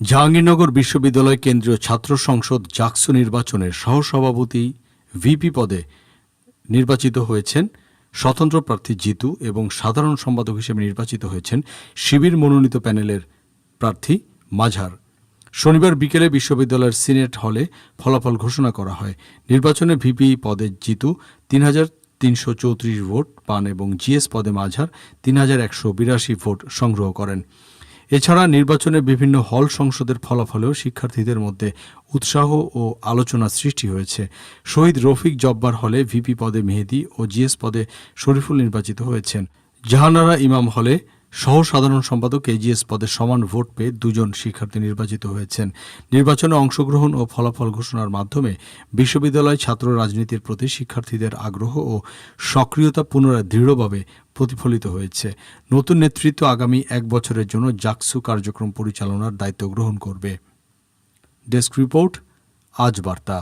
জাহাঙ্গীরনগর বিশ্ববিদ্যালয় কেন্দ্রীয় ছাত্র সংসদ জাকসু নির্বাচনের সহসভাপতি ভিপি পদে নির্বাচিত হয়েছেন স্বতন্ত্র প্রার্থী জিতু এবং সাধারণ সম্পাদক হিসেবে নির্বাচিত হয়েছেন শিবির মনোনীত প্যানেলের প্রার্থী মাঝার। শনিবার বিকেলে বিশ্ববিদ্যালয়ের সিনেট হলে ফলাফল ঘোষণা করা হয়। নির্বাচনে ভিপি পদে জিতু তিন হাজার তিনশো চৌত্রিশ ভোট, পান এবং জিএস পদে মাঝার তিন হাজার একশো বিরাশি ভোট সংগ্রহ করেন। এছাড়া নির্বাচনে বিভিন্ন হল সংসদের ফলাফলেও শিক্ষার্থীদের মধ্যে উৎসাহ ও আলোচনা সৃষ্টি হয়েছে। শহীদ রফিক জব্বার হলে ভিপি পদে মেহেদি ও জিএস পদে শরীফুল নির্বাচিত হয়েছেন। জাহানারা ইমাম হলে সহ সাধারণ সম্পাদক এজিএস পদে সমান ভোট পেয়ে দুজন শিক্ষার্থী নির্বাচিত হয়েছেন। নির্বাচনে অংশগ্রহণ ও ফলাফল ঘোষণার মাধ্যমে বিশ্ববিদ্যালয় ছাত্র রাজনীতির প্রতি শিক্ষার্থীদের আগ্রহ ও সক্রিয়তা পুনরায় দৃঢ়ভাবে প্রতিফলিত হয়েছে। নতুন নেতৃত্ব আগামী এক বছরের জন্য জাকসু কার্যক্রম পরিচালনার দায়িত্ব গ্রহণ করবে। ডেস্ক রিপোর্ট, আজ বার্তা।